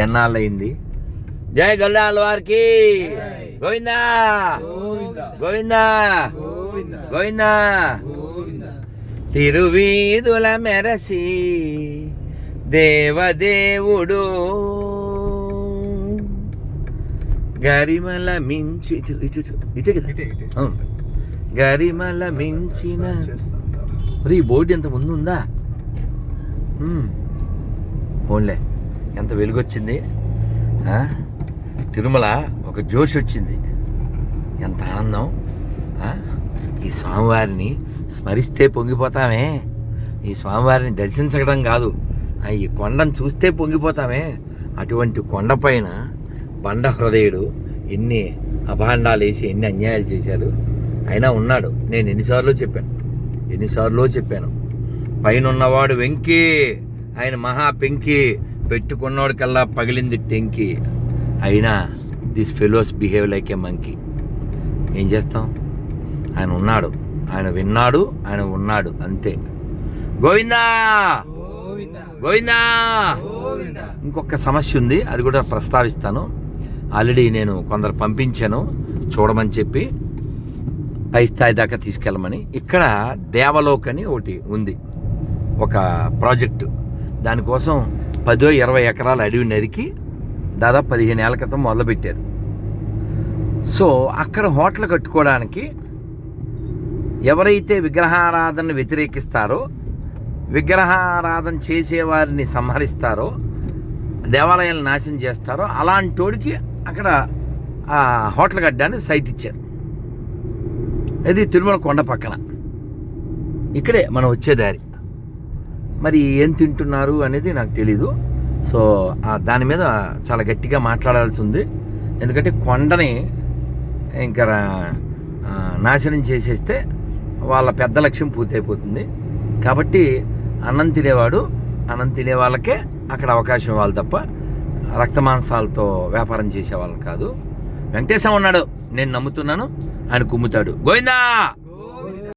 ఎన్నాళ్ళయింది? జై గల్లాల వారికి. గోవిందా. గోవిందా. గోవిందా. తిరువీధుల మెరసి దేవదేవుడు గరిమల మించి ఇటు కదా? గరిమల మించిన మరి ఈ బోర్డు ఎంత ముందు ఉందా మ్మ్. పోన్లే. ఎంత వెలుగొచ్చింది తిరుమల ఒక జోష్ వచ్చింది. ఎంత ఆనందం ఈ స్వామివారిని స్మరిస్తే పొంగిపోతామే. ఈ స్వామివారిని దర్శించడం కాదు ఈ కొండను చూస్తే పొంగిపోతామే. అటువంటి కొండపైన బండ హృదయుడు ఎన్ని అభాండాలు వేసి ఎన్ని అన్యాయాలు చేశారు. అయినా ఉన్నాడు. నేను ఎన్నిసార్లు చెప్పాను. ఎన్నిసార్లు చెప్పాను. పైన ఉన్నవాడు వెంకీ ఆయన మహా పెంకి పెట్టుకున్నోడికల్లా పగిలింది టెంకి. అయినా this fellows behave like a monkey. ఏం చేస్తాం? ఆయన ఉన్నాడు. ఆయన విన్నాడు ఆయన ఉన్నాడు అంతే. గోవిందా! గోవిందా. ఇంకొక సమస్య ఉంది అది కూడా ప్రస్తావిస్తాను. ఆల్రెడీ నేను కొందరు పంపించాను చూడమని చెప్పి పై స్థాయి దాకా తీసుకెళ్ళమని. ఇక్కడ దేవలోక్ అని ఒకటి ఉంది ఒక ప్రాజెక్టు. దానికోసం పదో ఇరవై ఎకరాల అడవి నరికి దాదాపు పదిహేను ఏళ్ళ క్రితం మొదలుపెట్టారు. సో అక్కడ హోటల్ కట్టుకోవడానికి ఎవరైతే విగ్రహారాధనను వ్యతిరేకిస్తారో విగ్రహారాధన చేసేవారిని సంహరిస్తారో దేవాలయాలను నాశనం చేస్తారో అలాంటోడికి అక్కడ ఆ హోటల్ కట్టడానికి సైట్ ఇచ్చారు. ఇది తిరుమల కొండ పక్కన. ఇక్కడే మనం వచ్చే దారి. మరి ఏం తింటున్నారు అనేది నాకు తెలీదు. సో దాని మీద చాలా గట్టిగా మాట్లాడాల్సి ఉంది. ఎందుకంటే కొండని ఇంకా నాశనం చేసేస్తే వాళ్ళ పెద్ద లక్ష్యం పూర్తయిపోతుంది. కాబట్టి అన్నం తినేవాడు అన్నం తినే వాళ్ళకే అక్కడ అవకాశం ఇవ్వాలి తప్ప రక్తమాంసాలతో వ్యాపారం చేసేవాళ్ళని కాదు. వెంకటేశం ఉన్నాడు. నేను నమ్ముతున్నాను. ఆయన కుమ్ముతాడు. గోవిందా!